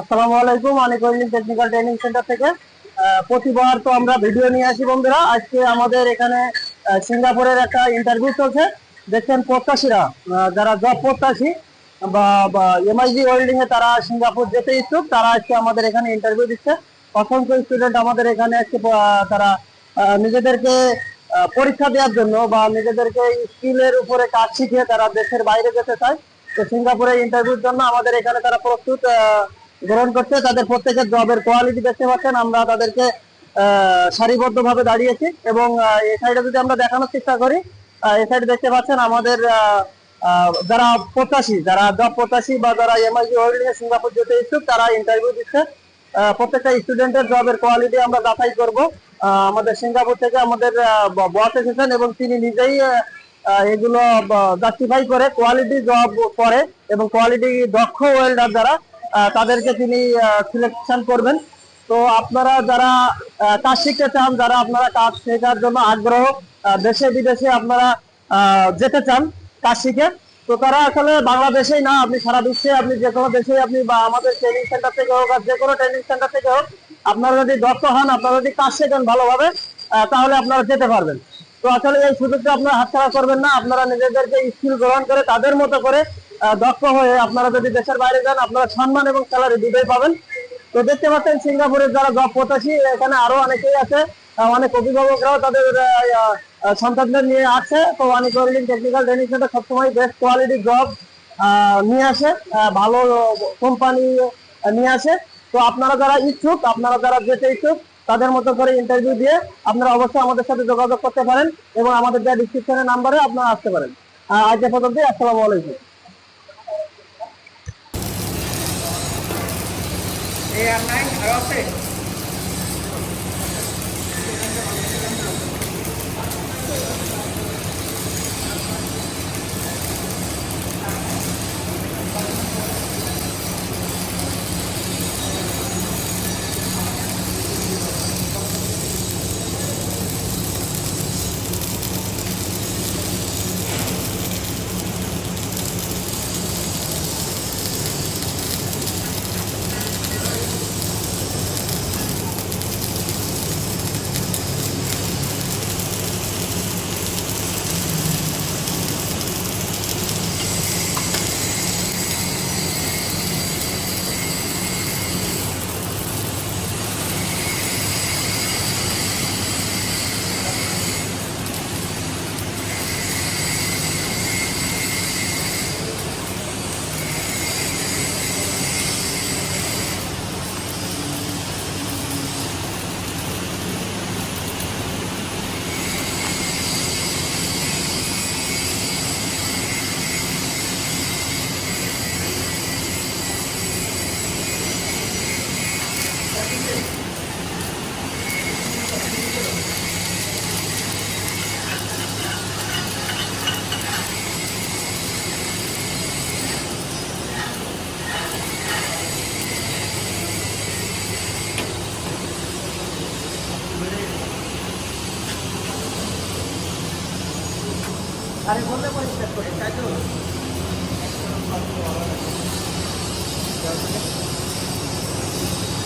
আসসালামু আলাইকুম অনেক টেকনিক্যাল ট্রেনিং সেন্টার থেকে। প্রতিবার তো আমরা ভিডিও নিয়ে আসি বন্ধুরা। আজকে আমাদের এখানে সিঙ্গাপুরের একটা ইন্টারভিউ চলছে। দেখছেন প্রত্যাশীরা যারা জব প্রত্যাশী বা এমআইজি ওয়েল্ডিং এ তারা সিঙ্গাপুর যেতে ইচ্ছুক, তারা আজকে আমাদের এখানে ইন্টারভিউ দিচ্ছে। অসংখ্য স্টুডেন্ট আমাদের এখানে আজকে তারা নিজেদেরকে পরীক্ষা দেওয়ার জন্য বা নিজেদেরকে স্কিলের উপরে কাজ শিখে তারা দেশের বাইরে যেতে চায়। তো সিঙ্গাপুরে ইন্টারভিউর জন্য আমাদের এখানে তারা প্রস্তুত গ্রহণ করছে, তাদের প্রত্যেকের জবের কোয়ালিটি দেখতে পাচ্ছেন, আমরা তাদেরকে সারিবদ্ধ ভাবে দাঁড়িয়েছি এবং এই সাইডে যদি আমরা দেখানোর চেষ্টা করি এই সাইডে দেখতে পাচ্ছেন আমাদের যারা প্রত্যাশী, যারা জব প্রত্যাশী বা যারা এমআইজি ওয়েল্ডিং এ সিঙ্গাপুর যেতে ইচ্ছুক, তারা ইন্টারভিউ দিচ্ছে। প্রত্যেকটা স্টুডেন্টের জবের কোয়ালিটি আমরা যাচাই করব। আমাদের সিঙ্গাপুর থেকে আমাদের বস এসেছেন এবং তিনি নিজেই এগুলো জাস্টিফাই করে কোয়ালিটি জব করে এবং কোয়ালিটি দক্ষ ওয়েল্ডার যারা তাদেরকে তিনি সিলেকশন করবেন। তো আপনারা যারা কাজ শিখতে চান, যারা আপনারা কাজ শেখার জন্য আগ্রহ দেশে বিদেশে আপনারা যেতে চান কাজ শিখে, তো তারা আসলে বাংলাদেশেই না, আপনি সারা বিশ্বে আপনি যে কোনো দেশে আপনি বা আমাদের ট্রেনিং সেন্টার থেকে হোক আর যে কোনো ট্রেনিং সেন্টার থেকে হোক, আপনারা যদি দক্ষ হন, আপনারা যদি কাজ শেখেন ভালোভাবে তাহলে আপনারা যেতে পারবেন। তো আসলে এই সুযোগটা আপনারা হাতছাড়া করবেন না। আপনারা নিজেদেরকে স্কিল গ্রহণ করে তাদের মতো করে দক্ষ হয়ে আপনারা যদি দেশের বাইরে যান, আপনারা সম্মান এবং স্যালারি দুটোই পাবেন। তো দেখতে পাচ্ছেন সিঙ্গাপুরের যারা জব প্রত্যাশী, এখানে আরও অনেকেই আছে। অনেক অভিভাবকরাও তাদের সন্তানদের নিয়ে আসে। তো অনেক ওয়েল্ডিং টেকনিক্যাল ট্রেনিং সেন্টার সবসময় বেস্ট কোয়ালিটি জব নিয়ে আসে। ভালো কোম্পানি নিয়ে আসে। তো আপনারা যারা ইচ্ছুক, আপনারা যারা যেতে ইচ্ছুক তাদের মতো করে ইন্টারভিউ দিয়ে আপনারা অবশ্যই আমাদের সাথে যোগাযোগ করতে পারেন এবং আমাদের যা ডিসক্রিপশনের নাম্বারে আপনারা আসতে পারেন। আজকে পর্যন্ত আসসালামু আলাইকুম। আরে বললে পরিষ্কার করে তাই তো Thank you.